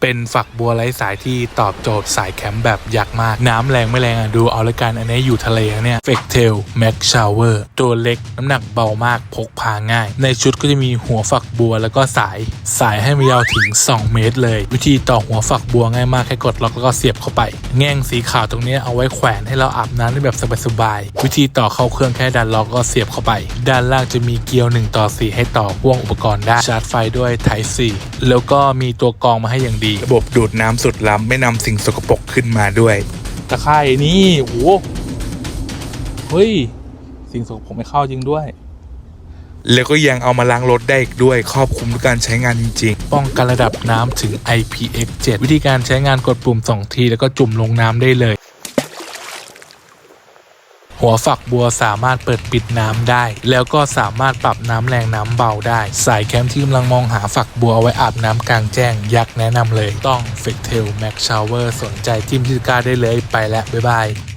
เป็นฝักบัวไร้สายที่ตอบโจทย์สายแคมป์แบบยักษ์มาก น้ำแรงไม่แรงอะ ดูเอาละกันอันนี้อยู่ทะเลเนี่ยเฟกเทลแม็กชาวเวอร์ตัวเล็กน้ำหนักเบามากพกพาง่าย ในชุดก็จะมีหัวฝักบัวแล้วก็สาย สายให้มันยาวถึง 2 เมตรเลย วิธีต่อหัวฝักบัวง่ายมากแค่กดล็อกแล้วก็เสียบเข้าไป แง่งสีขาวตรงนี้เอาไว้แขวนให้เราอาบน้ำได้แบบสบายๆวิธีต่อเข้าเครื่องแค่ดันล็อกก็เสียบเข้าไป ด้านล่างจะมีเกลียว1ต่อ4ให้ต่อพ่วงอุปกรณ์ได้ชาร์จไฟด้วย Type C แล้วก็มีตัวกรองมาให้อย่างดีระบบดูดน้ำสุดล้ำไม่นำสิ่งสกปรกขึ้นมาด้วย ตะไคร่นี่โอ้โหเฮ้ย สิ่งสกปรกไม่เข้าจริงด้วย แล้วก็ยังเอามาล้างรถได้อีกด้วยครอบคลุมด้วยการใช้งานจริง ๆ ป้องกันระดับน้ำถึง IPX7 วิธีการใช้งานกดปุ่ม 2 ที แล้วก็จุ่มลงน้ำได้เลย หัวฝักบัวสามารถเปิดปิดน้ำได้ แล้วก็สามารถปรับน้ำแรงน้ำเบาได้ สายแคมป์ที่กำลังมองหาฝักบัวเอาไว้อาบน้ำกลางแจ้ง ยักษ์แนะนำเลยต้อง f e c t a i l Max Shower สนใจจิ้มพิจิกร้าได้เลยไปแล้วบ๊ายบาย